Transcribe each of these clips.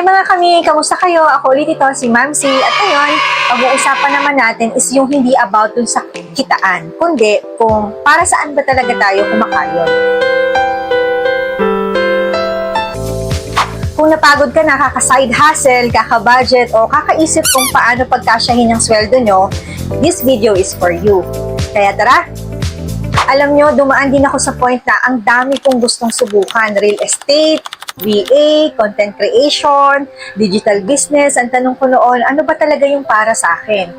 mga kami, kamusta kayo? Ako ulit ito, si Mamsi. At ngayon, pag-uusapan naman natin is yung hindi about dun sa kitaan, kundi kung para saan ba talaga tayo kumakayon. Kung napagod ka na, kaka-side hustle, kaka-budget, o kakaisip kung paano pagkasyahin ang sweldo nyo, this video is for you. Kaya tara, alam nyo, dumaan din ako sa point na ang dami kong gustong subukan. Real estate, VA, content creation, digital business. Ang tanong ko noon, ano ba talaga yung para sa akin?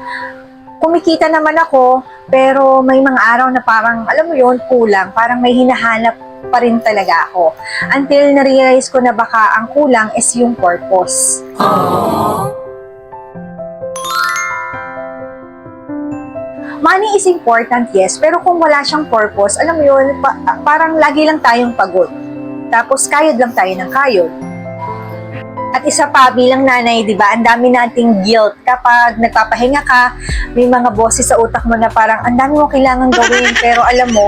Kumikita naman ako, pero may mga araw na parang, alam mo yun, kulang. Parang may hinahanap pa rin talaga ako. Until na-realize ko na baka ang kulang is yung purpose. Money is important, yes, pero kung wala siyang purpose, alam mo yun, pa- parang lagi lang tayong pagod. Tapos kayod lang tayo ng kayod. At isa pa, bilang nanay, di ba, ang dami nating guilt kapag nagpapahinga ka, may mga boses sa utak mo na parang, ang dami mo kailangan gawin, pero alam mo,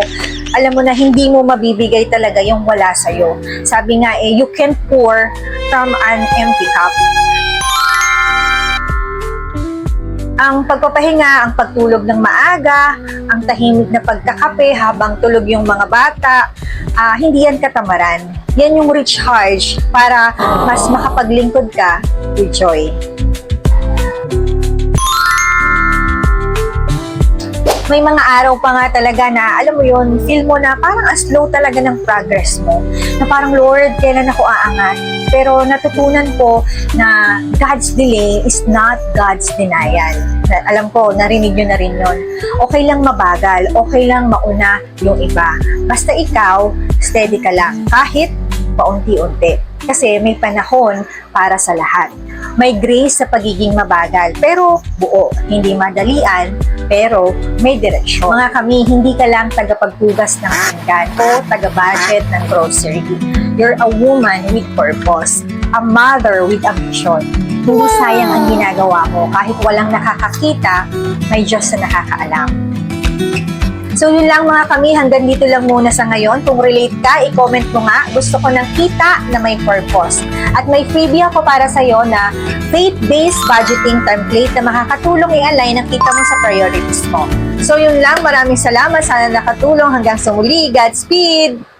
alam mo na hindi mo mabibigay talaga yung wala sa'yo. Sabi nga eh, you can pour from an empty cup. Ang pagpapahinga, ang pagtulog ng maaga, ang tahimik na pagkakape habang tulog yung mga bata, ah, hindi yan katamaran. Yan yung recharge para mas makapaglingkod ka with joy. May mga araw pa nga talaga na, alam mo yun, feel mo na parang as slow talaga ng progress mo. Na parang, Lord, kailan ako aangat? Pero natutunan ko na God's delay is not God's denial. Alam ko, narinig nyo na rin yun. Okay lang mabagal, okay lang mauna yung iba. Basta ikaw, steady ka lang. Kahit paunti-unti. Kasi may panahon para sa lahat. May grace sa pagiging mabagal, pero buo. Hindi madalian, pero may direksyon. Mga kami, hindi ka lang tagapaghugas ng pinggan o taga-budget ng grocery. You're a woman with purpose, a mother with a mission. Hindi sayang ang ginagawa mo kahit walang nakakakita, may Diyos na nakakaalam. So yun lang mga kami, hanggang dito lang muna sa ngayon. Kung relate ka, i-comment mo nga. Gusto ko ng kita na may purpose. At may freebie ako para sa'yo na faith-based budgeting template na makakatulong i-align ang kita mo sa priorities mo. So yun lang, maraming salamat. Sana nakatulong hanggang sa muli. Godspeed!